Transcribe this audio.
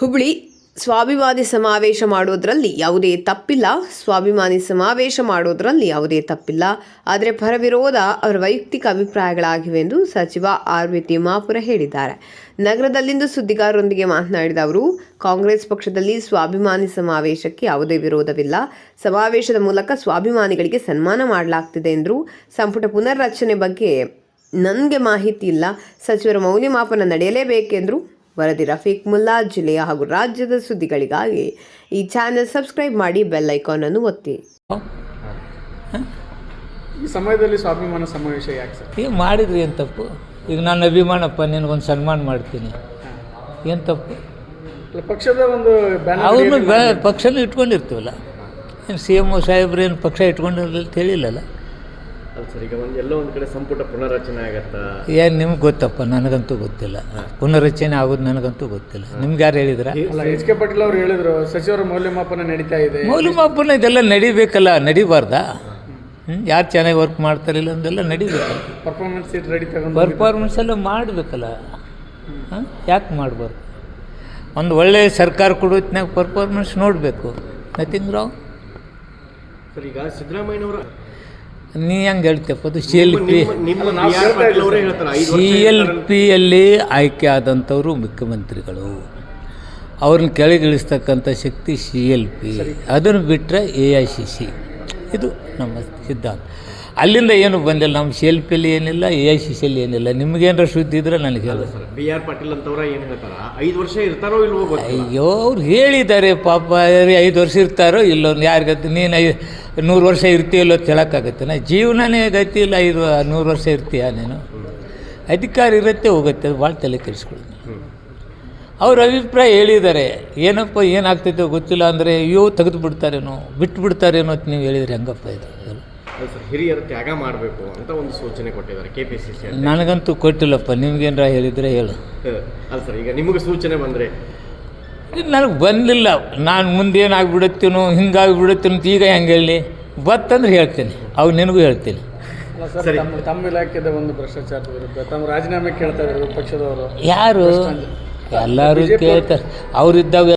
ಹುಬ್ಳಿ ಸ್ವಾಭಿಮಾನಿ ಸಮಾವೇಶ ಮಾಡೋದ್ರಲ್ಲಿ ಯಾವುದೇ ತಪ್ಪಿಲ್ಲ. ಸ್ವಾಭಿಮಾನಿ ಸಮಾವೇಶ ಮಾಡೋದ್ರಲ್ಲಿ ಯಾವುದೇ ತಪ್ಪಿಲ್ಲ. ಆದರೆ ಪರವಿರೋಧ ಅವರ ವೈಯಕ್ತಿಕ ಅಭಿಪ್ರಾಯಗಳಾಗಿವೆ ಎಂದು ಸಚಿವ ಆರ್ ವಿ ತಿಮ್ಮಾಪುರ ಹೇಳಿದ್ದಾರೆ. ನಗರದಲ್ಲಿಂದು ಸುದ್ದಿಗಾರರೊಂದಿಗೆ ಮಾತನಾಡಿದ ಅವರು, ಕಾಂಗ್ರೆಸ್ ಪಕ್ಷದಲ್ಲಿ ಸ್ವಾಭಿಮಾನಿ ಸಮಾವೇಶಕ್ಕೆ ಯಾವುದೇ ವಿರೋಧವಿಲ್ಲ. ಸಮಾವೇಶದ ಮೂಲಕ ಸ್ವಾಭಿಮಾನಿಗಳಿಗೆ ಸನ್ಮಾನ ಮಾಡಲಾಗ್ತಿದೆ ಎಂದರು. ಸಂಪುಟ ಪುನರ್ರಚನೆ ಬಗ್ಗೆ ನನಗೆ ಮಾಹಿತಿ ಇಲ್ಲ. ಸಚಿವರ ಮೌಲ್ಯಮಾಪನ ನಡೆಯಲೇಬೇಕೆಂದರು. ವರದಿ ರಫೀಕ್ ಮುಲ್ಲಾ ಜಿಲ್ಲೆಯ ಹಾಗೂ ರಾಜ್ಯದ ಸುದ್ದಿಗಳಿಗಾಗಿ ಈ ಚಾನೆಲ್ ಸಬ್ಸ್ಕ್ರೈಬ್ ಮಾಡಿ ಬೆಲ್ ಐಕಾನ್ ಅನ್ನು ಒತ್ತಿ. ಈ ಸಮಯದಲ್ಲಿ ಸ್ವಾಭಿಮಾನ ಸಮಾವೇಶ ಯಾಕೆ ಸರ್? ಏನು ಮಾಡಿದ್ರಿ ಏನು ತಪ್ಪು? ಈಗ ನಾನು ಅಭಿಮಾನಪ್ಪ ನಿನಗೊಂದು ಸನ್ಮಾನ ಮಾಡ್ತೀನಿ. ಏನು ತಪ್ಪು? ಪಕ್ಷದ ಒಂದು ಅವ್ರನ್ನ ಬ್ಯಾನರ್ ಬೆ ಪಕ್ಷನ ಇಟ್ಕೊಂಡಿರ್ತೀವಲ್ಲ? ಏನು ಸಿ ಎಂ ಒ ಸಾಹೇಬ್ರು ಏನು ಪಕ್ಷ ಇಟ್ಕೊಂಡಿರಲಿಲ್ಲ ಅಂತ ಅಲ್ಲ ಸರ್ ಈಗ ಒಂದು ಎಲ್ಲೋ ಒಂದು ಕಡೆ ಸಂಪುಟ ಪುನರ್ರಚನೆ ಆಗತ್ತಾ? ಏನು ನಿಮ್ಗೆ ಗೊತ್ತಪ್ಪ ನನಗಂತೂ ಗೊತ್ತಿಲ್ಲ. ಪುನರಚನೆ ಆಗೋದು ನನಗಂತೂ ಗೊತ್ತಿಲ್ಲ. ನಿಮ್ಗೆ ಯಾರು ಹೇಳಿದ್ರ? ಅಲ್ಲ ಎಚ್ ಕೆ ಪಾಟೀಲ್ ಅವರು ಹೇಳಿದ್ರು ಸಚಿವರ ಮೌಲ್ಯಮಾಪನ ನಡೀತಾ ಇದೆ. ಮೌಲ್ಯಮಾಪನ ಇದೆಲ್ಲ ನಡಿಬೇಕಲ್ಲ ನಡಿಬಾರ್ದಾ? ಯಾರು ಚೆನ್ನಾಗಿ ವರ್ಕ್ ಮಾಡ್ತಾರಿಲ್ಲ ಅಂದೆಲ್ಲ ನಡಿಬೇಕಲ್ಲ ಪರ್ಫಾರ್ಮೆನ್ಸ್ ಇದು ರೆಡಿ ತಗೊಂಡು ಪರ್ಫಾರ್ಮೆನ್ಸ್ ಎಲ್ಲ ಮಾಡಬೇಕಲ್ಲ. ಹಾಂ ಯಾಕೆ ಮಾಡಬಾರ್ದು? ಒಂದು ಒಳ್ಳೆಯ ಸರ್ಕಾರ ಕೊಡೋತ್ನಾಗ ಪರ್ಫಾರ್ಮೆನ್ಸ್ ನೋಡಬೇಕು. ನಥಿಂಗ್ ರಾಂಗ್ ಸರ್ ಈಗ ಸಿದ್ದರಾಮಯ್ಯನವರು ನೀ ಹೆಂಗೆ ಹೇಳ್ತೀಯಪ್ಪ ಅದು ಸಿ ಎಲ್ ಪಿ ಸಿ ವರ್ಷ ಎಲ್ ಪಿಯಲ್ಲಿ ಆಯ್ಕೆ ಆದಂಥವರು ಮುಖ್ಯಮಂತ್ರಿಗಳು. ಅವ್ರನ್ನ ಕೆಳಗಿಳಿಸ್ತಕ್ಕಂಥ ಶಕ್ತಿ ಸಿ ಎಲ್ ಪಿ ಅದನ್ನು ಬಿಟ್ಟರೆ ಎ ಐ ಸಿ ಸಿ ಇದು ನಮ್ಮ ಸಿದ್ಧಾಂತ. ಅಲ್ಲಿಂದ ಏನು ಬಂದಿಲ್ಲ ನಮ್ಮ ಸಿ ಎಲ್ ಪಿಯಲ್ಲಿ ಏನಿಲ್ಲ ಎ ಐ ಸಿ ಸಿಯಲ್ಲಿ ಏನಿಲ್ಲ. ನಿಮಗೇನಾರ ಶುದ್ಧಿ ಇದ್ರೆ ನನಗೆ ಹೇಳಿ ಸರ್ ಬಿ ಆರ್ ಪಾಟೀಲ್ ಅಂತವ್ರ ಏನು ಹೇಳ್ತಾರ? ಐದು ವರ್ಷ ಇರ್ತಾರೋ ಇಲ್ವೋ ಗೊತ್ತಿಲ್ಲ. ಅಯ್ಯೋ ಅವ್ರು ಹೇಳಿದ್ದಾರೆ ಪಾಪ ಐದು ವರ್ಷ ಇರ್ತಾರೋ ಇಲ್ಲೋ ಯಾರಿಗತ್ತೆ ನೀನು ಐ ನೂರು ವರ್ಷ ಇರ್ತೀಯಲ್ಲೋ ನಾ ಜೀವನನೇ ಗತಿ ಇಲ್ಲ ಐದು ನೂರು ವರ್ಷ ಇರ್ತೀಯ ನೀನು? ಅಧಿಕಾರ ಇರುತ್ತೆ ಹೋಗುತ್ತೆ ಅದು ಭಾಳ ತಲೆ ಕೆಡಿಸ್ಕೊಳ್ಳೋದು. ಅವ್ರ ಅಭಿಪ್ರಾಯ ಹೇಳಿದ್ದಾರೆ. ಏನಪ್ಪ ಏನಾಗ್ತೈತೋ ಗೊತ್ತಿಲ್ಲ ಅಂದರೆ ಅಯ್ಯೋ ತೆಗೆದು ಬಿಡ್ತಾರೇನೋ ಬಿಟ್ಟು ಬಿಡ್ತಾರೇನೋ ಅಂತ ನೀವು ಹೇಳಿದ್ರೆ ಹೆಂಗಪ್ಪ ಇದು? ಹಿರಿಯರು ತ್ಯಾಗ ಮಾಡಬೇಕು ಅಂತ ಒಂದು ಸೂಚನೆ ಕೊಟ್ಟಿದ್ದಾರೆ ಕೆ ಪಿ ಸಿ ಸಿ ನನಗಂತೂ ಕೊಟ್ಟಿಲ್ಲಪ್ಪ ನಿಮ್ಗೇನಾರ ಹೇಳಿದರೆ ಹೇಳು. ಅಲ್ಲ ಸರ್ ಈಗ ನಿಮಗೆ ಸೂಚನೆ ಬಂದರೆ ನನಗೆ ಬಂದಿಲ್ಲ. ನಾನು ಮುಂದೆ ಏನಾಗ್ಬಿಡುತ್ತೇನೋ ಹಿಂಗಾಗ್ಬಿಡುತ್ತೇನೋ ಅಂತ ಈಗ ಹೆಂಗೆ ಹೇಳಿ? ಬತ್ತಂದ್ರೆ ಹೇಳ್ತೀನಿ. ಅವು ನಿನಗೂ ಹೇಳ್ತೀನಿ. ತಮ್ಮ ತಮ್ಮ ಇಲಾಖೆದ ಒಂದು ಭ್ರಷ್ಟಾಚಾರದ ವಿರುದ್ಧ ತಮ್ಮ ರಾಜೀನಾಮೆ ಕೇಳ್ತಾ ಇದ್ದಾರೆ ಪಕ್ಷದವರು. ಯಾರು? ಎಲ್ಲರೂ ಕೇಳ್ತಾರೆ. ಅವರಿದ್ದಾಗ